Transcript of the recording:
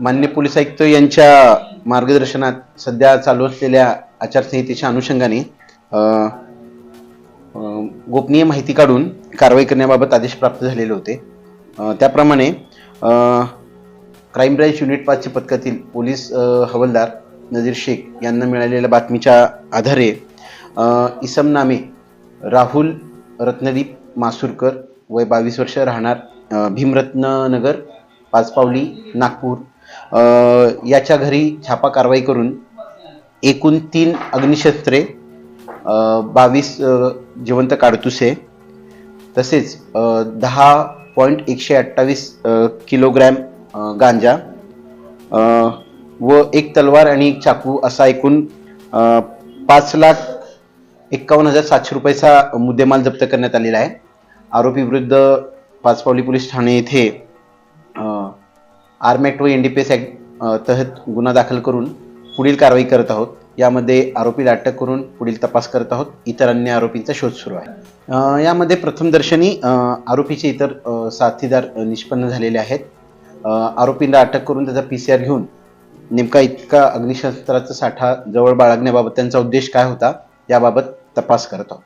मान्य पोलीस आयुक्त यांच्या मार्गदर्शनात सध्या चालू असलेल्या आचारसंहितेच्या अनुषंगाने गोपनीय माहिती काढून कारवाई करण्याबाबत आदेश प्राप्त झालेले होते. त्याप्रमाणे क्राईम ब्रँच युनिट पाचच्या पथकातील पोलीस हवलदार हवालदार नजीर शेख यांना मिळालेल्या बातमीच्या आधारे इसम नामे राहुल रत्नदीप मासुरकर वय बावीस वर्ष राहणार भीमरत्न नगर पाचपावली नागपूर याच्या घरी छापा कारवाई करून एकूण तीन अग्निशस्त्रे बावीस जिवंत काडतुसे तसेच दहा पॉईंट एकशे अठ्ठावीस किलोग्रॅम गांजा व एक तलवार आणि एक चाकू असा एकूण पाच लाख एक्कावन्न हजार सातशे रुपयाचा मुद्देमाल जप्त करण्यात आलेला आहे. आरोपी विरुद्ध पाचपावली पोलीस ठाणे येथे आर्मॅक्ट व एन डी पी एस तहत गुन्हा दाखल करून पुढील कारवाई करत आहोत. यामध्ये आरोपीला अटक करून पुढील तपास करत आहोत. इतर अन्य आरोपींचा शोध सुरू आहे. यामध्ये प्रथमदर्शनी आरोपीचे इतर साथीदार निष्पन्न झालेले आहेत. अ, आरोपीला अटक करून त्याचा पी सी आर घेऊन नेमका इतका अग्निशस्त्राचा साठा जवळ बाळगण्याबाबत त्यांचा उद्देश काय होता याबाबत तपास करत आहोत.